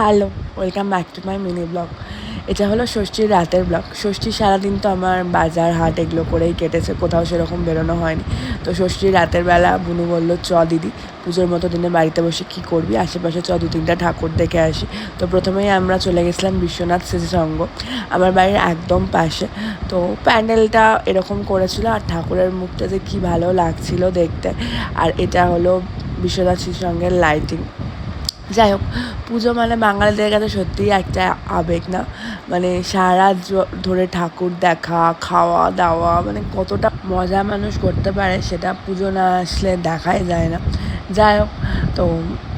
Hello, welcome back to my mini blog. এটা হলো ষষ্ঠীর রাতের ব্লগ। ষষ্ঠীর সারাদিন তো আমার বাজার হাট এগুলো করেই কেটেছে, কোথাও সেরকম বেরোনো হয়নি। তো ষষ্ঠীর রাতের বেলা বুনু বলল, চ দিদি, পুজোর মতো দিনে বাড়িতে বসে কি করবি? আশেপাশে চ, দু, তিনটা ঠাকুর দেখে আসি। তো প্রথমেই আমরা চলে গেছিলাম বিশ্বনাথ স্মৃতিসঙ্গ আমার বাড়ির একদম পাশে। তো প্যান্ডেলটা এরকম করেছিল আর ঠাকুরের মুখটা যে কী ভালো লাগছিল দেখতে। আর এটা হলো বিশ্বনাথ স্মৃতিসঙ্গের লাইটিং যাই হোক, পুজো মানে বাঙালিদের কাছে সত্যিই একটা আবেগ না? মানে সারা ধরে ঠাকুর দেখা, খাওয়া দাওয়া মানে কতটা মজা মানুষ করতে পারে সেটা পুজো না আসলে দেখাই যায় না। যাই হোক, তো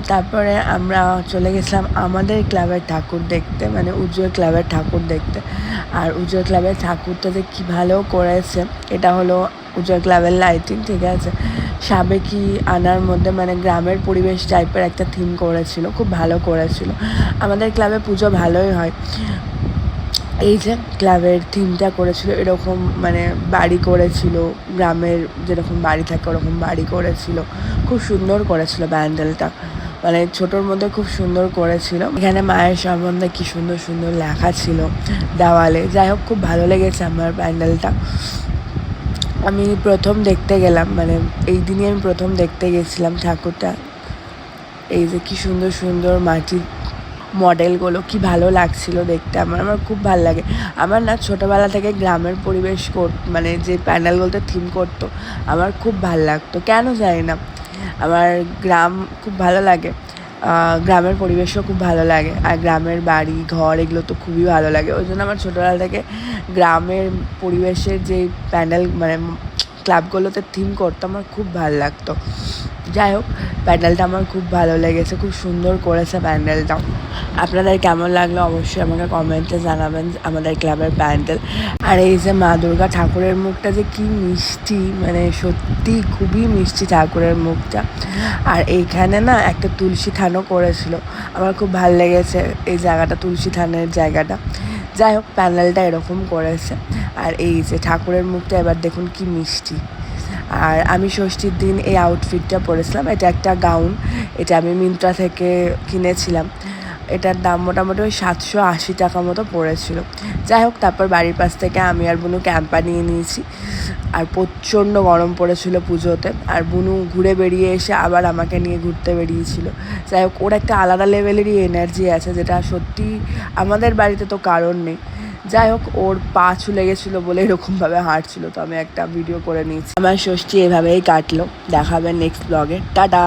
তারপরে আমরা চলে গেছিলাম আমাদের ক্লাবের ঠাকুর দেখতে মানে উজ্জ্বল ক্লাবের ঠাকুর দেখতে। আর উজ্জ্বল ক্লাবের ঠাকুরটা যে কী ভালো করেছে, এটা হলো উজ্জ্বল ক্লাবের লাইটিং ঠিক আছে? সাবেকি আনার মধ্যে মানে গ্রামের পরিবেশ টাইপের একটা থিম করেছিল, খুব ভালো করেছিল। আমাদের ক্লাবে পুজো ভালোই হয়। এই যে ক্লাবের থিমটা করেছিল, এরকম মানে বাড়ি করেছিল, গ্রামের যেরকম বাড়ি থাকে ওরকম বাড়ি করেছিল। খুব সুন্দর করেছিল ব্যান্ডেলটা। মানে ছোটোর মধ্যে খুব সুন্দর করেছিল। এখানে মায়ের সম্বন্ধে কি সুন্দর সুন্দর লেখা ছিল দেওয়ালে। যাই হোক, খুব ভালো লেগেছে আমার প্যান্ডেলটা আমি প্রথম দেখতে গেলাম মানে এই দিনই আমি প্রথম দেখতে গেছিলাম ঠাকুরটা। এই যে কি সুন্দর সুন্দর মাটির মডেলগুলো, কি ভালো লাগছিল দেখতে আমার আমার খুব ভালো লাগে। আমার না ছোটোবেলা থেকে গ্রামের পরিবেশ কর মানে যে প্যান্ডেল বলতে থিম করতো, আমার খুব ভালো লাগতো। কেন জানি না, আমার গ্রাম খুব ভালো লাগে। গ্রামের পরিবেশও খুব ভালো লাগে। আর গ্রামের বাড়ি, ঘর এগুলো তো খুবই ভালো লাগে। ওই জন্য আমার ছোটোবেলা থেকে গ্রামের পরিবেশের যে প্যান্ডেল মানে ক্লাবগুলোতে থিম করতো, আমার খুব ভালো লাগতো। যাই হোক, প্যান্ডেলটা আমার খুব ভালো লেগেছে, খুব সুন্দর করেছে প্যান্ডেলটা। আপনাদের কেমন লাগল অবশ্যই আমাকে কমেন্টে জানাবেন আমাদের ক্লাবের প্যান্ডেল। আর এই যে মা দুর্গা ঠাকুরের মুখটা যে কি মিষ্টি মানে সত্যি খুবই মিষ্টি ঠাকুরের মুখটা। আর এইখানে না একটা তুলসী থানও করেছিল, আমার খুব ভালো লেগেছে এই জায়গাটা, তুলসী থানের জায়গাটা। যাই হোক, প্যান্ডেলটা এরকম করেছে। আর এই যে ঠাকুরের মুখটা এবার দেখুন কি মিষ্টি। আর আমি ষষ্ঠীর দিন এই আউটফিটটা পরেছিলাম। এটা একটা গাউন এটা আমি মিন্ত্রা থেকে কিনেছিলাম। এটার দাম মোটামুটি ওই সাতশো আশি টাকা মতো পড়েছিল। যাই হোক, তারপর বাড়ির পাশ থেকে আমি আর বুনু ক্যাম্পা নিয়ে নিয়েছি। আর প্রচণ্ড গরম পড়েছিল পুজোতে। আর বুনু ঘুরে বেরিয়ে এসে আবার আমাকে নিয়ে ঘুরতে বেরিয়েছিল। যাই হোক, ওর একটা আলাদা লেভেলেরই এনার্জি আছে, যেটা সত্যি আমাদের বাড়িতে তো কারণ নেই। যাই হোক, ওর পা চুলে গেছিল বলে এরকমভাবে হাঁটছিল, তো আমি একটা ভিডিও করে নিয়েছি। আমার ষষ্ঠী এভাবেই কাটলো। দেখাবে নেক্সট ব্লগে টাটা!